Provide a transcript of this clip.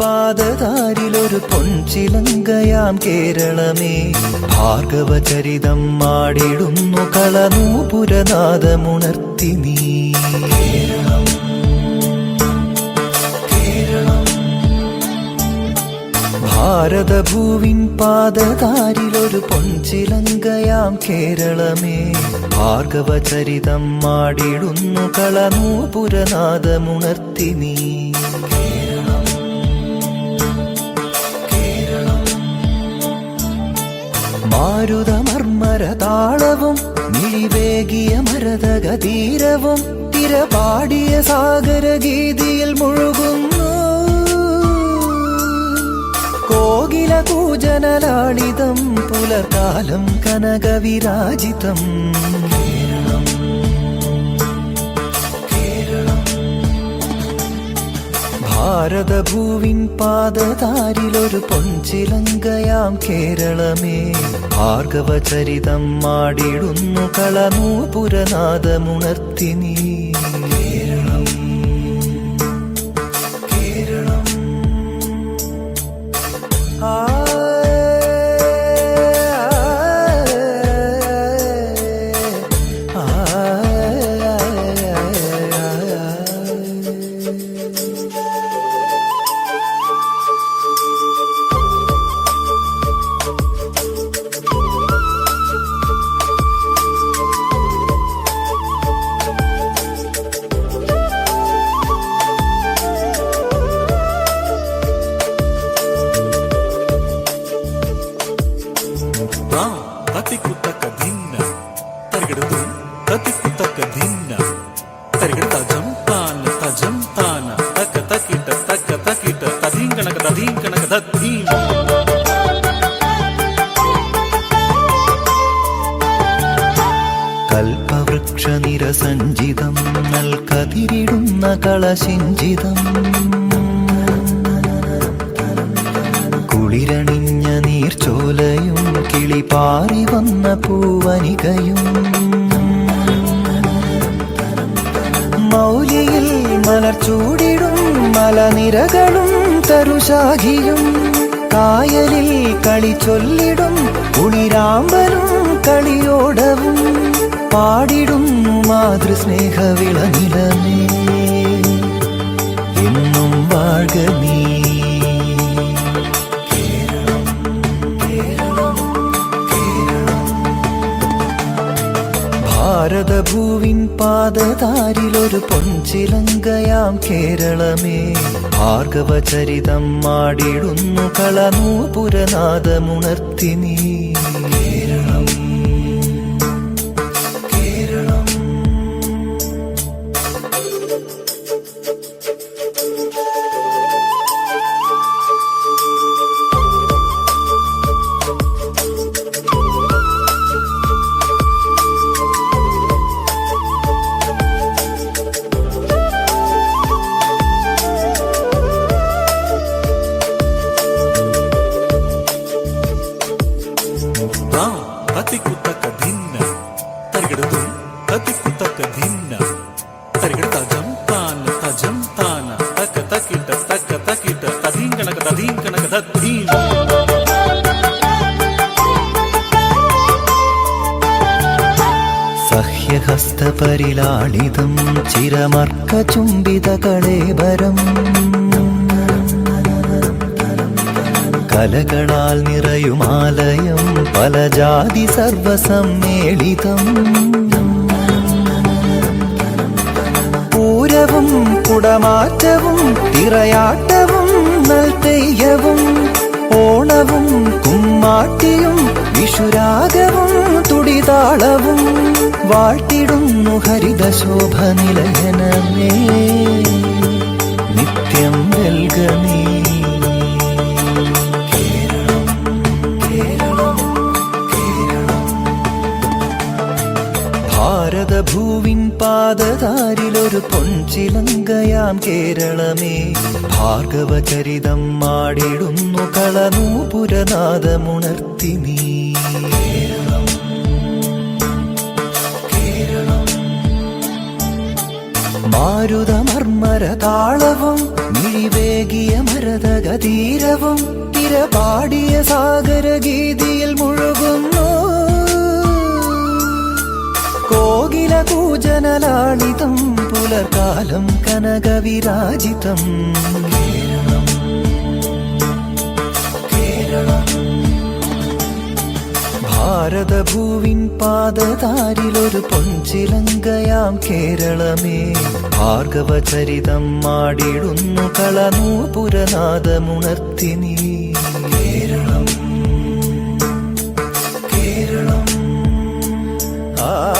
പാദതാരിലൊരു പൊൻചിലങ്കയാം കേരളമേ. ഭാർഗവചരിതം മാടിടുന്നു കളനൂപുരനാഥമുണർത്തി നീ. ഭാരതഭൂവിൻ പാദതാരിലൊരു പൊൻചിലങ്കയാം കേരളമേ. ഭാർഗവചരിതം മാടിടുന്നു കളനൂപുരനാഥമുണർത്തി നീ. മാരുതമർമ്മര താളവും മിഴിവേകിയ മരതകതീരവും തിരപാടിയ സാഗരഗീതിയിൽ മുഴുകുന്നു. കോകില കൂജനലാളിതം പുലർകാലം കനകവിരാജിതം. ഭാരതഭൂവിൻ പാദതാരിലൊരു പൊൻചിലങ്കയാം കേരളമേ. ഭാർഗവചരിതം മാടിടുന്നു കളനൂപുരനാദമുണർത്തി നീ. भिन्न भिन्न तरिक तजम तान तजम तान तक तकिट तक तकिट तदीं कणक तदीं कणक നൽകതിരിടുന്ന കളശിഞ്ചിതം കുളിരണിഞ്ഞ നീർച്ചോലയും കിളിപാറി വന്ന പൂവനികയും മൗലിയിൽ മലർച്ചൂടിടും മലനിരകളും തരുശാഖിയും. കായലിൽ കളി ചൊല്ലിടും കുളിരാമ്പലും കളിയോടവും. പാടിടും മാതൃസ്നേഹ വിളനിലമേ എന്നും വാഴ്ക ഭാരതഭൂവിൻ പൊഞ്ചിലങ്കയാം കേരളമേ. ഭാർഗവചരിതം മാടിടുന്നു കളനൂപുരനാദമുണർത്തി നീ. സാരഥീം കനകധീം സഹ്യഹസ്തപരിലാളിതം ചിരമർക്കചുംബിതകളേവരം കലകളാൽ നിറയുമാലയം പല ജാതി സർവസമ്മേളിതം. പൂരവും കുടമാറ്റവും തിറയാട്ടവും നൽതെയ്യവും ഓണവും കുമ്മാട്ടിയും വിഷുരാഗവും തുടിതാളവും വാഴ്ത്തിടുന്നു ഹരിതശോഭ നിലയനമേ നിത്യം വെൽകനീ ഭാരതഭൂവിൻ പാദതാരിലൊരു പൊൻചിലങ്കയാം കേരളമേ. ഭാർഗവചരിതം മാടിടുന്നു കളനൂപുരനാഥമുണർത്തി നീ. മാരുതമർമ്മര താളവും മിഴിവേകിയ മരതകതീരവും തിരപാടിയ സാഗരഗീതിയിൽ മുഴുകുന്നു കോകില കൂജനലാളിതം പുലർകാലം കനകവിരാജിതം. കേരളം കേരളം. ഭാരതഭൂവിൻ പാദതാരിലൊരു പൊഞ്ചിലങ്കയാം കേരളമേ. ഭാർഗവചരിതം മാടിടുന്നു കളനൂപുരനാദമുണർത്തി നീ. കേരളം കേരളം. ആ